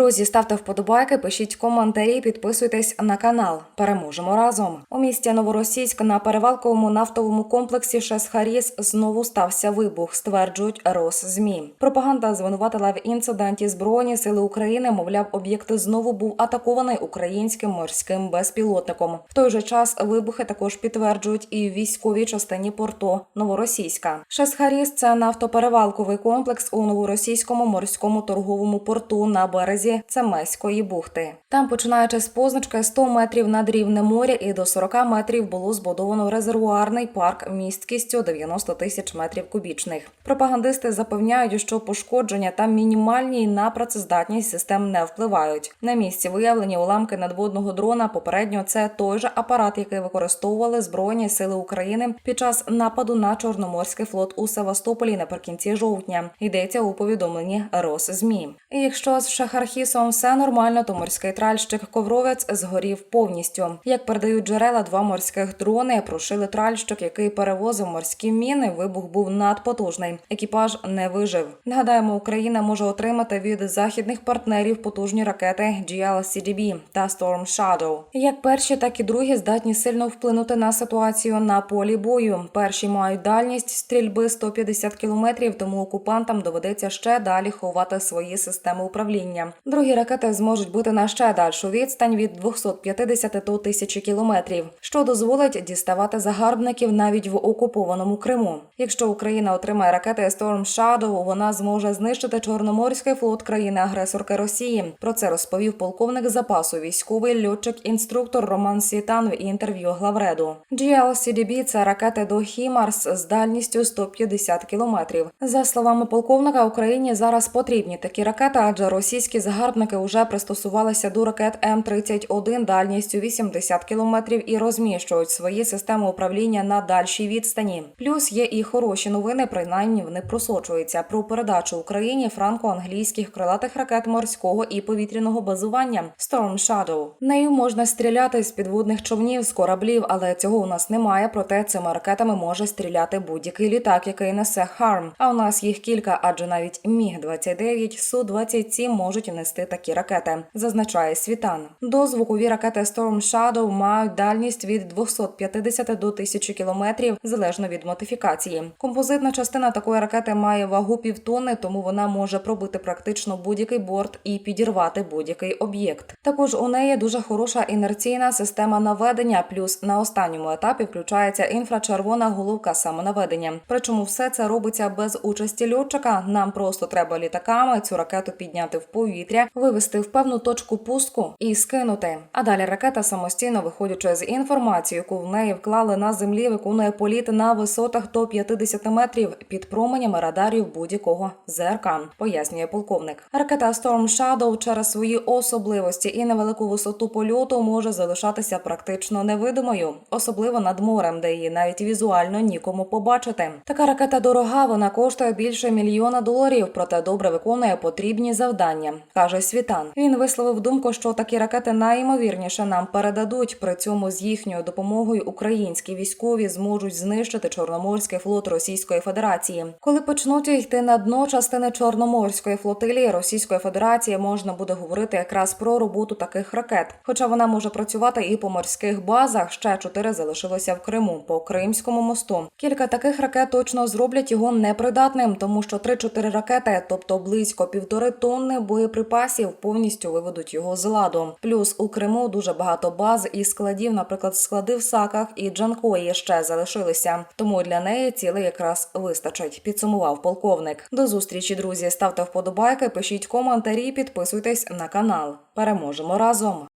Друзі, ставте вподобайки, пишіть коментарі, підписуйтесь на канал. Переможемо разом. У місті Новоросійськ на перевалковому нафтовому комплексі Шесхаріс знову стався вибух, стверджують Росзмі. Пропаганда звинуватила в інциденті збройні сили України. Мовляв, об'єкт знову був атакований українським морським безпілотником. В той же час вибухи також підтверджують і в військовій частині порту Новоросійська. Шесхаріс це нафтоперевалковий комплекс у новоросійському морському торговому порту на березі Цемеської бухти. Там, починаючи з позначки 100 метрів над рівнем моря і до 40 метрів було збудовано резервуарний парк місткістю 90 тисяч метрів кубічних. Пропагандисти запевняють, що пошкодження та мінімальні на працездатність систем не впливають. На місці виявлені уламки надводного дрона. Попередньо це той же апарат, який використовували збройні сили України під час нападу на Чорноморський флот у Севастополі наприкінці жовтня. Йдеться у повідомленні Росзмі. І якщо з Шахархісом все нормально, то морський тральщик Ковровець згорів повністю. Як передають джерела, два морських дрони прошили тральщик, який перевозив морські міни. Вибух був надпотужний. Екіпаж не вижив. Нагадаємо, Україна може отримати від західних партнерів потужні ракети GLCDB та Storm Shadow. Як перші, так і другі здатні сильно вплинути на ситуацію на полі бою. Перші мають дальність стрільби 150 кілометрів, тому окупантам доведеться ще далі ховати свої системи управління. Другі ракети зможуть бути на ще дальшу відстань від 250 до 1000 кілометрів, що дозволить діставати загарбників навіть в окупованому Криму. Якщо Україна отримає ракети Storm Shadow, вона зможе знищити Чорноморський флот країни-агресорки Росії. Про це розповів полковник запасу військовий льотчик-інструктор Роман Сітан в інтерв'ю Главреду. GLCDB – це ракети до Хімарс з дальністю 150 кілометрів. За словами полковника, Україні зараз потрібні такі ракети, адже російські загарбники вже пристосувалися до ракет М-31 дальністю 80 кілометрів і розміщують свої системи управління на дальшій відстані. Плюс є і хороші новини, принаймні вони просочуються про передачу Україні франко-англійських крилатих ракет морського і повітряного базування Storm Shadow. Нею можна стріляти з підводних човнів з кораблів, але цього у нас немає. Проте цими ракетами може стріляти будь-який літак, який несе харм. А у нас їх кілька, адже навіть міг 29 су 27 можуть нести такі ракети, зазначає Світан. Дозвукові ракети Storm Shadow мають дальність від 250 до 1000 кілометрів залежно від модифікації. Композитна частина такої ракети має вагу півтонни, тому вона може пробити практично будь-який борт і підірвати будь-який об'єкт. Також у неї дуже хороша інерційна система наведення. Плюс на останньому етапі включається інфрачервона головка самонаведення. Причому все це робиться без участі льотчика. Нам просто треба літаками цю ракету підняти в повітря, вивести в певну точку пуску і скинути. А далі ракета самостійно, виходячи з інформації, яку в неї вклали на землі, виконує політ на висотах до 50 метрів під променями радарів будь-якого ЗРК, пояснює полковник. Ракета Storm Shadow через свої особливості і невелику висоту польоту може залишатися практично невидимою, особливо над морем, де її навіть візуально нікому побачити. Така ракета дорога, вона коштує більше мільйона доларів, проте добре виконує потрібні завдання, каже Світан. Він висловив думку, що такі ракети найімовірніше нам передадуть. При цьому з їхньою допомогою українські військові зможуть знищити Чорноморський флот Російської Федерації. Коли почнуть йти на дно частини Чорноморської флотилії Російської Федерації, можна буде говорити якраз про роботу таких ракет. Хоча вона може працювати і по морських базах. Ще чотири залишилося в Криму по Кримському мосту. Кілька таких ракет точно зроблять його непридатним, тому що 3-4 ракети, тобто близько півтори тонни боєприпасів, повністю виведуть його з ладу. Плюс у Криму дуже багато баз і складів, наприклад, склади в саках і Джанкої ще залишилися. Тому для неї цілий якраз вистачить. Підсумував полковник. До зустрічі, друзі. Ставте вподобайки, пишіть коментарі, підписуйтесь на канал. Переможемо разом.